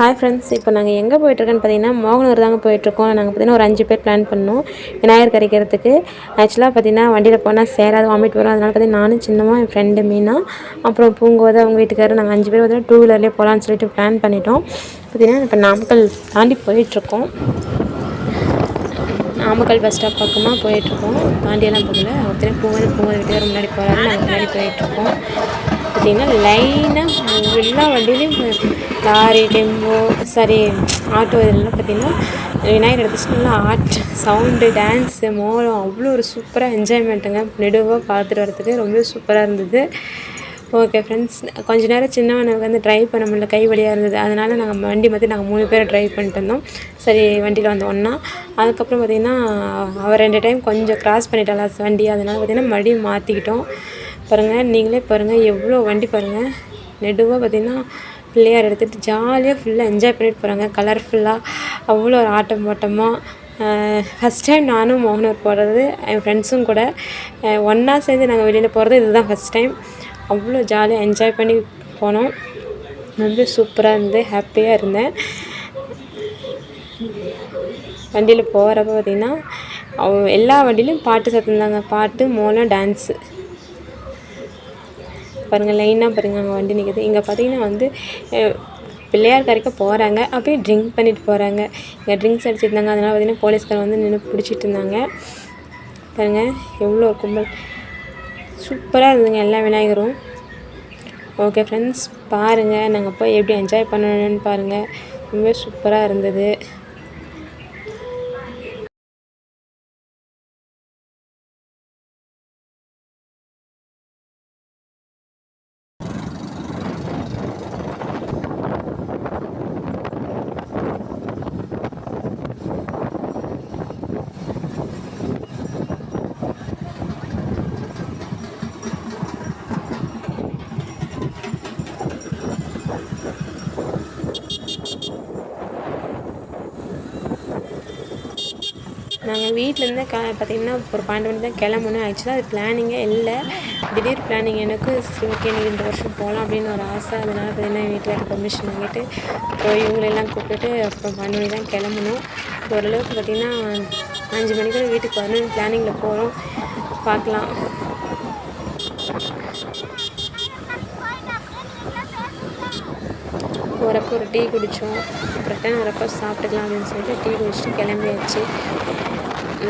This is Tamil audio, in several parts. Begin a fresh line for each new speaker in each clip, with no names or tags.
ஹாய் ஃப்ரெண்ட்ஸ் இப்போ நாங்கள் எங்கே போயிட்டுருக்கோன்னு பார்த்தீங்கன்னா மோகனூர் தாங்க போயிட்டுருக்கோம். நாங்கள் பார்த்தீங்கன்னா ஒரு அஞ்சு பேர் பிளான் பண்ணோம். விநாயகர் கரைக்கிறதுக்கு. ஆக்சுவலாக பார்த்தீங்கன்னா வண்டியில் போனால் சேராது வாமிட் வரும். அதனால் பார்த்தீங்கன்னா நானும் சின்னமாக என் ஃப்ரெண்டு மீனா அப்புறம் பூங்கோதை அவங்க வீட்டுக்காரர் நாங்கள் அஞ்சு பேர் வந்து டூ வீலர்லேயே போகலான்னு சொல்லிட்டு பிளான் பண்ணிட்டோம். பார்த்தீங்கன்னா இப்போ நாமக்கல் தாண்டி போயிட்டுருக்கோம். நாமக்கல் பஸ் ஸ்டாப் பக்கமாக போயிட்டுருக்கோம். தாண்டியெல்லாம் போகல. ஒருத்தர் பூங்கோதை பூங்கோதை வீட்டுக்காரர் முன்னாடி போகிறாரு நாங்கள் முன்னாடி போயிட்டுருக்கோம். பார்த்தீங்கன்னா லைனாக எல்லா வண்டியிலையும் லாரி டெம்போ சாரி ஆட்டோ இதெல்லாம் பார்த்தீங்கன்னா விநாயகர் எடுத்துச்சு நல்லா ஆர்ட் சவுண்டு டான்ஸு மோளம் அவ்வளோ ஒரு சூப்பராக என்ஜாய்மெண்ட்டுங்க நெடுவாக பார்த்துட்டு வரதுக்கு ரொம்ப சூப்பராக இருந்தது. ஓகே ஃப்ரெண்ட்ஸ் கொஞ்ச நேரம் சின்னவனுக்கு வந்து ட்ரைவ் பண்ண முடியல கை வலியாக இருந்தது. அதனால் நாங்கள் வண்டி மாற்றி நாங்கள் மூணு பேரை ட்ரைவ் பண்ணிட்டு இருந்தோம். சரி வண்டியில் வந்து ஒன்றா அதுக்கப்புறம் பார்த்திங்கன்னா அவர் ரெண்டு டைம் கொஞ்சம் க்ராஸ் பண்ணிட்டாளா வண்டி அதனால் பார்த்திங்கன்னா மறுபடியும் மாற்றிக்கிட்டோம் பாருங்கள் நீங்களே பாருங்கள் எவ்வளோ வண்டி பாருங்கள் நெடுவாக பார்த்திங்கன்னா பிள்ளையார் எடுத்துகிட்டு ஜாலியாக ஃபுல்லாக என்ஜாய் பண்ணிட்டு போகிறாங்க கலர்ஃபுல்லாக அவ்வளோ ஒரு ஆட்டம் பாட்டமாக ஃபஸ்ட் டைம் நானும் மோகனூர் போகிறது என் ஃப்ரெண்ட்ஸும் கூட. ஒன்றா சேர்ந்து நாங்கள் வெளியில் போகிறது இதுதான் ஃபஸ்ட் டைம் அவ்வளோ ஜாலியாக என்ஜாய் பண்ணி போனோம். ரொம்ப சூப்பராக இருந்து ஹாப்பியாக இருந்தேன். வண்டியில் போகிறப்ப பார்த்திங்கன்னா எல்லா வண்டியிலும் பாட்டு சத்தம் தாங்க பாட்டு மோளம் டான்ஸு பாருங்கள் லைனாக பாருங்கள் அங்கே வண்டி நிற்குது இங்கே பார்த்தீங்கன்னா வந்து பிள்ளையார் கரைக்க போகிறாங்க அப்படியே ட்ரிங்க் பண்ணிட்டு போகிறாங்க இங்கே ட்ரிங்க்ஸ் அடிச்சிருந்தாங்க. அதனால் பார்த்தீங்கன்னா போலீஸ்கார் வந்து நின்று பிடிச்சிட்டு இருந்தாங்க. பாருங்கள் எவ்வளோ கும்பல். சூப்பராக இருந்ததுங்க எல்லா விநாயகரும். ஓகே ஃப்ரெண்ட்ஸ் பாருங்கள் நாங்கள் போய் எப்படி என்ஜாய் பண்ணணும்னு பாருங்கள் ரொம்ப சூப்பராக இருந்தது. நாங்கள் வீட்டிலேருந்து க பார்த்தீங்கன்னா ஒரு பன்னெண்டு மணி தான் கிளம்பணும் ஆக்சுவலாக அது பிளானிங்கே இல்லை. திடீர் பிளானிங் எனக்கு சரி ஓகே எனக்கு இந்த வருஷம் போகலாம் அப்படின்னு ஒரு ஆசை. அதனால் பார்த்தீங்கன்னா வீட்டில் பெர்மிஷன் வாங்கிட்டு அப்புறம் இவங்களெல்லாம் கூப்பிட்டுட்டு அப்புறம் பன்னெண்டு மணி தான் கிளம்பணும் ஓரளவுக்கு பார்த்தீங்கன்னா அஞ்சு மணிக்கு வீட்டுக்கு வரணும்னு பிளானிங்கில் போகிறோம் பார்க்கலாம் வரப்போ ஒரு டீ குடித்தோம் ரிட்டன் வரப்போ சாப்பிட்டுக்கலாம் அப்படின்னு சொல்லிட்டு டீ குடிச்சிட்டு கிளம்பியாச்சு.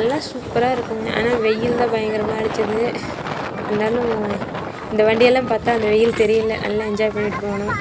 நல்லா சூப்பராக இருக்குங்க. ஆனால் வெயில் தான் பயங்கரமாக அடிச்சது. இருந்தாலும் இந்த வண்டியெல்லாம் பார்த்தா அந்த வெயில் தெரியல. நல்லா என்ஜாய் பண்ணிட்டு போனோம்.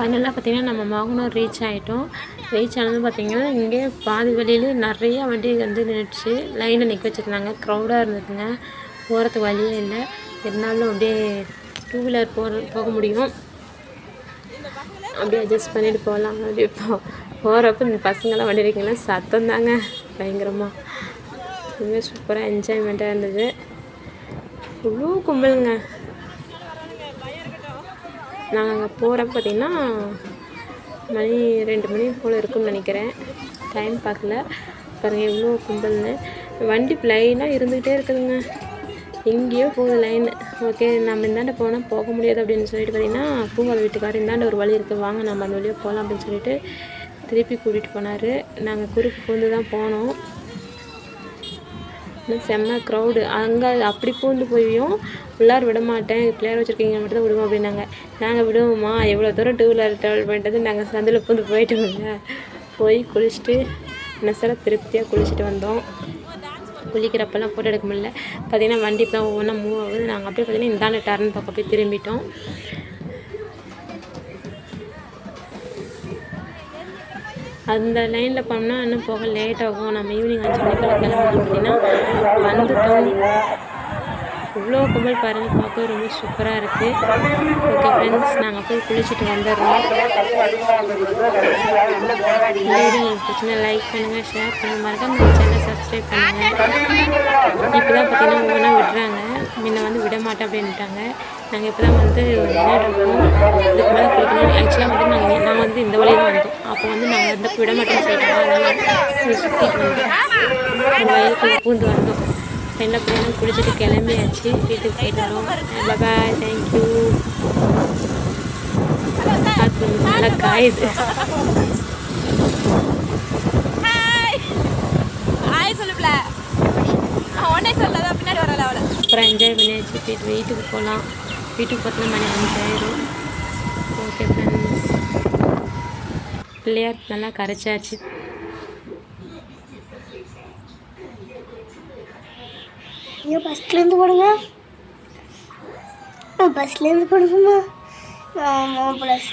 ஃபைனலாக பார்த்திங்கன்னா நம்ம மோகனூர் ரீச் ஆகிட்டோம் ரீச் ஆனது பார்த்தீங்கன்னா இங்கே பாதி வழியிலே நிறைய வண்டி வந்து நின்றுச்சு லைனில் நிற்க வச்சுருந்தாங்க. க்ரௌடாக இருந்ததுங்க. போகிறதுக்கு வழியே இல்லை. இருந்தாலும் அப்படியே டூ வீலர் போகிற போக முடியும். அப்படியே அட்ஜஸ்ட் பண்ணிட்டு போகலாம். அப்படியே போ போகிறப்ப இந்த பசங்களாம் வண்டி இருக்கீங்களா சத்தம் தாங்க பயங்கரமாக ரொம்ப சூப்பராக என்ஜாய்மெண்ட்டாக இருந்தது. இவ்வளோ கும்பலுங்க. நாங்கள் அங்கே போகிறப்ப பார்த்தீங்கன்னா மணி ரெண்டு மணி போல் இருக்கும்னு நினைக்கிறேன். டைம் பார்க்கல. பாருங்கள் எவ்வளோ கும்பல்னு. வண்டி லைனாக இருந்துக்கிட்டே இருக்குதுங்க. எங்கேயோ போகுது லைன் ஓகே நம்ம இந்தாண்ட போனால் போக முடியாது அப்படின்னு சொல்லிட்டு பார்த்திங்கன்னா பூங்காத வீட்டுக்காரர் இந்தாண்ட ஒரு வழி இருக்குது வாங்க நம்ம அந்த வழியாக போகலாம் அப்படின்னு சொல்லிட்டு திருப்பி கூட்டிகிட்டு போனார். நாங்கள் குறுக்கு பூந்து தான் போனோம். ஆனால் செம்ம க்ரௌடு அங்கே அப்படி பூந்து போயும். உள்ளார விட மாட்டேன். பிள்ளையார் வச்சுருக்கீங்க மட்டும் தான் விடுவோம் அப்படின்னாங்க. நாங்கள் விடுவோம்மா. எவ்வளோ தூரம் டூ வீலர் ட்ராவல் பண்ணிட்டு நாங்கள் சந்தில் பூந்து போயிட்டோம்ல. போய் குளிச்சுட்டு நெசர திருப்தியாக குளிச்சுட்டு வந்தோம். குளிக்கிறப்பெல்லாம் ஃபோட்டோ எடுக்க முடியல. பார்த்தீங்கன்னா வண்டி தான் ஒவ்வொன்றா மூவ் ஆகுது. நாங்கள் அப்படியே பார்த்தீங்கன்னா இந்தாண்ட டர்ன் பக்கம் போய் திரும்பிட்டோம். அந்த லைனில் போனோம்னா இன்னும் போக லேட் ஆகும். நம்ம ஈவினிங் அஞ்சு மணிக்கெல்லாம் கிளம்பணும் அப்படின்னா வந்துட்டோம். இவ்வளோ கும்பல் பாருங்கள் பார்க்க ரொம்ப சூப்பராக இருக்குது ஓகே ஃப்ரெண்ட்ஸ் நாங்கள் போய் குளிச்சுட்டு வந்துடுறோம். வீடியோ உங்களுக்கு பிடிச்சிருந்தா லைக் பண்ணுங்கள் ஷேர் பண்ணுங்கள் மறக்காம நம்ம சேனலை சப்ஸ்கிரைப் பண்ணுங்கள் இப்போ தான் பார்த்தீங்கன்னா ஒவ்வொன்றா விடுறாங்க. முன்ன வந்து விட மாட்டேன் அப்படின்ட்டாங்க நாங்கள் இப்போ தான் வந்து விளையாடுறோம் இதுக்கு மேலே குளிக்கணும் ஆக்சுவலாக வந்து நாங்கள் நான் வந்து இந்த வழியாக தான் வந்தோம். அப்போ வந்து நாங்கள் வந்து விட மாட்டோம்னு சொல்லிட்டாங்க. அதனால் சுற்றிட்டு வந்தோம். வயலுக்குள்ளே பூந்து வந்தோம். என்ன பண்ணணும் குளிச்சுட்டு கிளம்பியாச்சு. வீட்டுக்கு போயிட்டு வரோம். பாய் தேங்க்யூ நல்லா காயுது அப்புறம் என்ஜாய் பண்ணியாச்சு. போயிட்டு வீட்டுக்கு போகலாம் வீட்டுக்கு பார்த்தா மணி அஞ்சாயிரம் ஓகே ஃப்ரெண்ட்ஸ் பிள்ளையார் நல்லா கரைச்சாச்சு.
ஐயோ பஸ்லேருந்து போடுங்க. பஸ்லேருந்து போடுங்கம்மா. ப்ளஸ்